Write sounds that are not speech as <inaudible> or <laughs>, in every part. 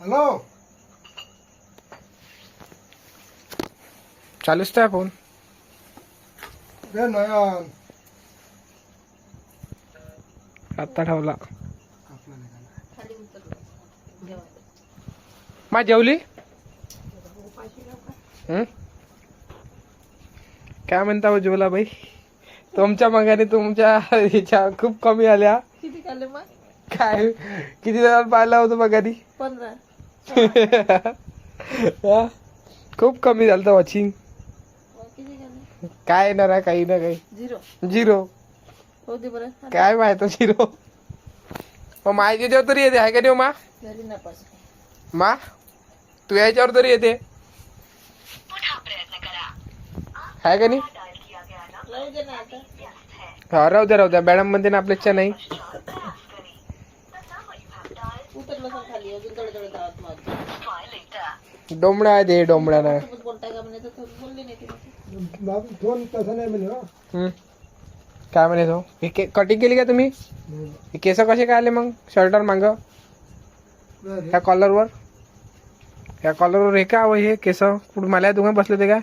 Hello. चालूच त्या phone. रे नयन. आत्ता ठेवला. मा जेवली? हं? काय म्हणता उज्ज्वला बाई? तुमच्या मगाने तुमच्या ह्याच्या खूप कमी आल्या. किती खाल्ले मग? काय? किती जणांना पाहिलं होतं मगानी? पंधरा. <laughs> हा? खूप कमी झालं तर वॉचिंग काय येणार आहे काही ना काही. झिरो. झिरो. हो दे बरं. काय माहीत झिरो. मग माहिती याच्यावर तरी येते आहे का नाही हो मा? घरी नापास मा? तू याच्यावर तरी येते. आहे का नाही? लावू दे ना आता. हा राहू द्या राहू द्या. मॅडम म्हणते ना आपल्याच्या नाही. खाली अजून थोडे थोडे धावत मग डोमडा आहे ते डोमडा नाही सोबत बोलताय का म्हणे तर थोडं बोलले नाही ते बाबू फोन तसा नाही म्हणे हो. हम्म. काय म्हणे तो? हे के कटिंग केली का तुम्ही? नाही. हे केस कसे काय आले मग? शर्टर मांग? बरं. ह्या कॉलरवर ह्या कॉलरवर हे काय हवं हे केस? कुठं मला तुम्ही बसले होते काय?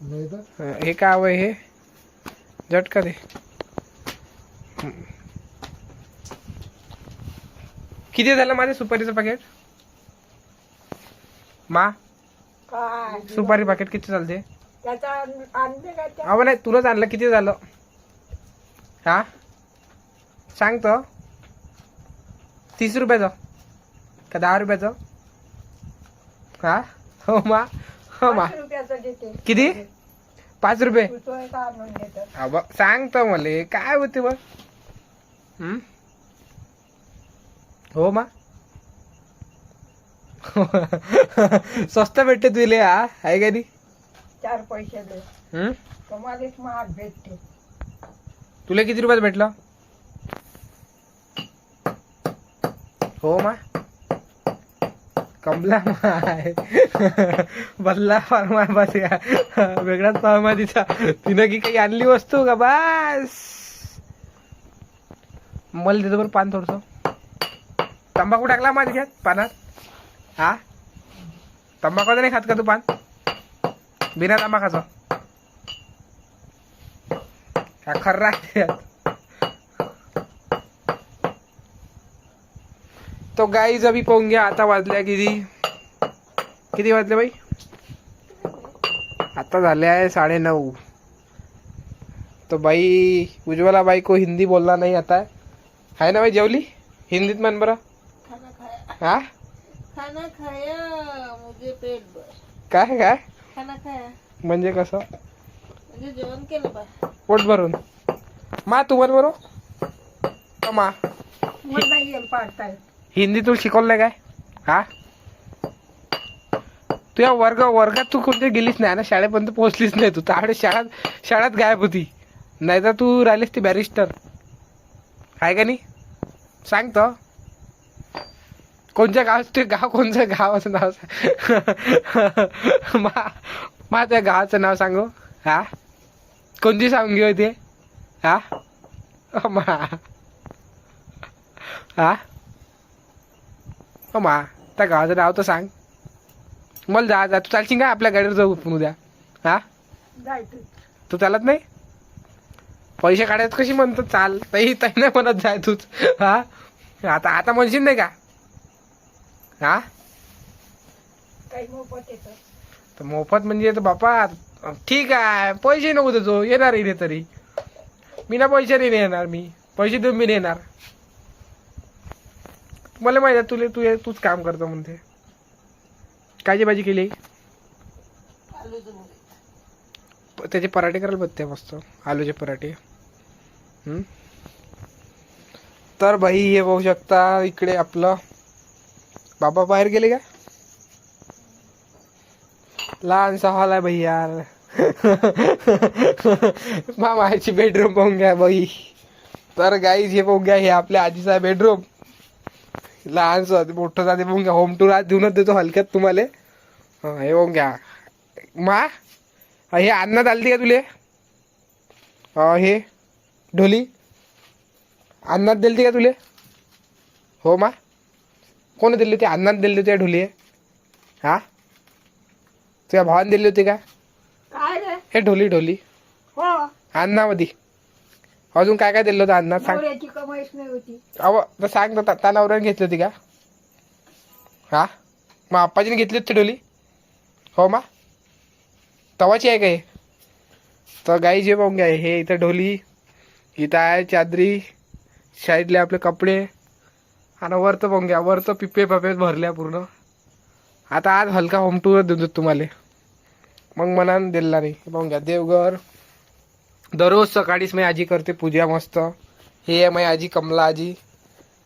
नाही तर? हं, हे काय हवं हे? झटका दे. हं. किती झालं माझे सुपारीचं पाकिट मा काय? सुपारी पाकिट किती चालते त्याचा आणले का त्या? अहो नाही तुलाच आणलं किती झालं? हा? सांग तर तीस रुपयाचं. का दहा रुपयाचं? हा? हो मा. हो मा. पाच रुपयाचं देते. किती? पाच रुपये. तू तो एक आणून देतो. हा बघ सांग तर मला. काय होते बघ हं? हो मा. <laughs> स्वस्त भेटते तुले हा? आहे का नाही चार पैसे दे. हं? तुम्हालाच महाग भेटते. तुला किती रुपयात भेटलं? हो मा. कमला माय. <laughs> बल्ला फार्मा बस या वेगळाच फार्मा तिचा. तिनं की काही आणली वस्तू का बस? मला देतो बरं पान थोडस. तंबाखू टाकला माझ्या घ्यात पानात? हा? तंबाखूचा नाही खात का तू पान? बिना तंबाखाचं. हा खर्रा तो गाई जबी पाहून घ्या. आता वाजल्या किती? किती वाजले बाई? आता झाले आहे साडे नऊ तो बाई उज्ज्वला बाई को हिंदी बोलना नाही आता. है ना बाई जेवली? हिंदीत म्हण बरं. हा? खाना खाया मुझे पेट भर. काय काय? खाना खाया. म्हणजे कसं? म्हणजे जेवण केलं पाय पोट भरून. मा तू म्हण बरो. तो मा. मला नाही येईल पाडताय हिंदी तू शिकवलंय काय? हा? तू या वर्ग वर्गात तू कोणत्या गेलीच नाही ना? शाळेपर्यंत पोहोचलीच नाही तू. त्यावेळी शाळात शाळात गायब होती. नाही तर तू राहिलीस ती बॅरिस्टर. आहे का नाही? सांग तर कोणत्या गाव ते गाव कोणतं? गावाचं नाव सांग. मा मा त्या गावाचं नाव सांगू. हा? कोणती सांगी होती? हा? हा? हो मा त्या गावाचं नाव तर सांग. मला जा जा. तू चालशील का आपल्या गाडीवर जाऊ आपण उद्या? हा? जाय तू तू चालत नाही? पैसे काढायचं कशी म्हणतो? चाल. तही तही नाही म्हणत जाय तूच. हा? आता आता म्हणशील नाही का? हा? काही मोफत येतं. तर मोफत म्हणजे तर बापा ठीक आहे पैसे नको देतो येणार इथे तरी. मी ना पैसे नाही येणार मी पैसे देऊन मी नाही येणार मला माहिती आहे तुले तू तूच काम करतो म्हणते कायची भाजी केली? त्याचे पराठे करायला बघते मस्त आलूचे पराठे. तर भाई हे बघू शकता इकडे आपलं बाबा बाहेर गेले का? लहानसा हॉल आहे भाई यार. मामाची बेडरूम पाहून घ्या बाई. तर गाईज हे पाहून घ्या हे आपल्या आजीचा बेडरूम लहानसं मोठं जाते पाहून घ्या. होम टूर आज देऊनच देतो हलक्यात तुम्हाला. हे पाहून घ्या. मा हे अन्नात आलती का तुले? हे ढोली. अन्नात दिलती का तुले? हो मा. कोणी दिली होती? अण्णाने दिली होती ढोली हा? तुझ्या भावाने दिली होती का? काय रे? हे ढोली ढोली. हो. अन्नामध्ये अजून काय काय दिलं होतं अण्णा? सांग. नवऱ्याची कमाईच नाही होती. अव तर सांग तर त्या नवऱ्याने घेतली होती का? हा? मग आप्पाजीने घेतली होती ढोली? हो मा? तवाची आहे का हे? तर गाई जे पाहून घ्या हे इथं ढोली इथं आहे चादरी साईडले आपले कपडे. आणि वरतं पाहून घ्या पिपे पापे भरल्या पूर्ण. आता आज हलका होम टूर देतो तुम्हाला. मग मनान दिला नाही. हे घ्या देवघर. दररोज सकाळीच मी आजी करते पूजा मस्त. हे आहे माझी आजी कमला आजी.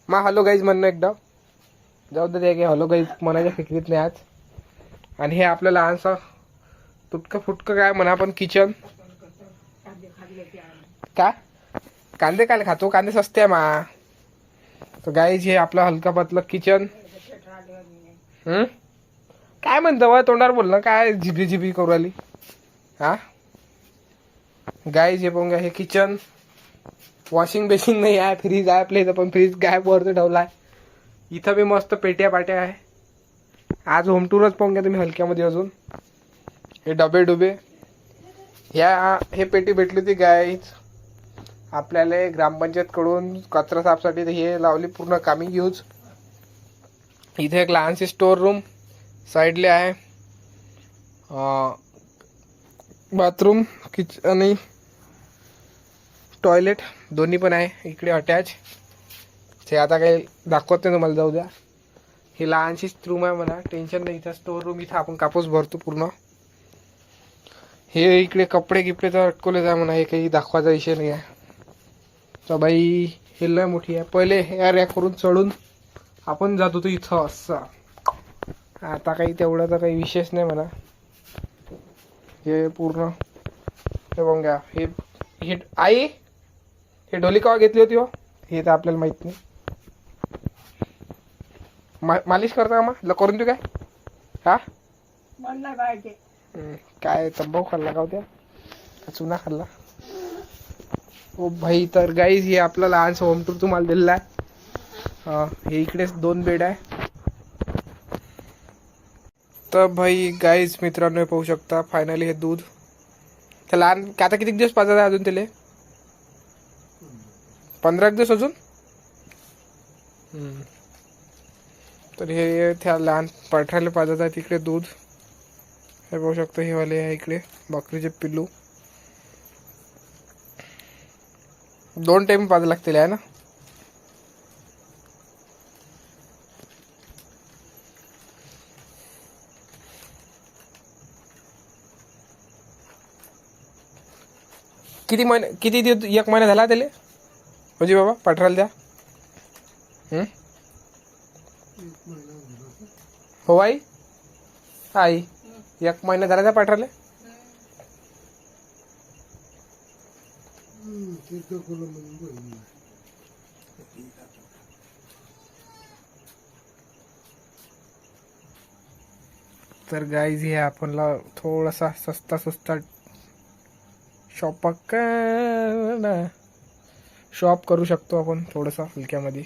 मा हॅलो गाईज म्हणणं एकदा. जाऊ दे की हॅलो गाईज मनाच्या फिकरीत नाही आज. आणि हे आपलं लहानसं तुटकं फुटकं काय म्हणा आपण किचन का कांदे काय खातो कांदे सस्ते आहे मा. तर गाईज हे आपलं हलका पतलं किचन हम्म? काय म्हणतं वा तोंडावर बोल ना काय झिबी झिबी करू आली हा? गाईज हे पण हे किचन वॉशिंग बेसिन नाही आहे फ्रीज आहे आपल्या इथं पण फ्रीज गायब वरती ठेवला आहे इथं बी मस्त पेट्या पाट्या आहे. आज होम टूरच पाहून घ्या तुम्ही हलक्यामध्ये अजून. हे डबे डुबे. ह्या हे पेटी भेटली होती गाईज आपल्याला ग्रामपंचायतकडून कचरा साफसाठी तर हे लावली पूर्ण कामी यूज इथे एक लहानशी स्टोर रूम साईडले आहे. बाथरूम किच आणि टॉयलेट दोन्ही पण आहे. इकडे अटॅच ते आता काही दाखवत नाही तुम्हाला जाऊ द्या. ही लहानशीच रूम आहे म्हणा टेन्शन नाही. इथं स्टोर रूम इथं आपण कापूस भरतो पूर्ण. हे इकडे कपडे गिपडे तर अटकवले आहे म्हणा हे काही दाखवायचा विषय नाही आहे. तर बाई हे लय मोठी आहे. पहिले या रॅक करून चढून आपण जात होतो इथं असं. आता काही तेवढा तर काही विशेष नाही म्हणा. हे पूर्ण हे बघून घ्या. हे हे आई हे ढोली केव्हा घेतली होती हो? हे तर आपल्याला माहीत नाही. मा मालिश करता का मग करून देऊ काय? हा? काय तंबाखू खाल्ला का होत्या? चुना खाल्ला? ओ भाई तर गाईज हे आपलं लहानसं होम टूर तुम्हाला दिलेलं आहे. हा, हे इकडेच दोन बेड आहे. तर भाई गाईज मित्रांनो हे पाहू शकता फायनली हे दूध. त्या लहान आता किती दिवस पाजत आहे अजून त्याले? पंधरा दिवस अजून. तर हे त्या लहान पाठराला पाजत आहे तिकडे दूध. हे पाहू शकता हे वाले आहे इकडे बकरीचे पिल्लू. दोन टाइम पाजा लागतील आहे ना? किती महिने किती दिवस एक महिना झाला त्याला? म्हणजे बाबा पाठवायला द्या. हो? आई? आई. एक महिना झाला त्या पाठवायला हम्म, तीर्थकुलं म्हणून बोलली. तर गाईज हे आपणला थोडासा सस्ता सस्ता शॉप शॉप करू शकतो आपण थोडंसं हलक्यामध्ये.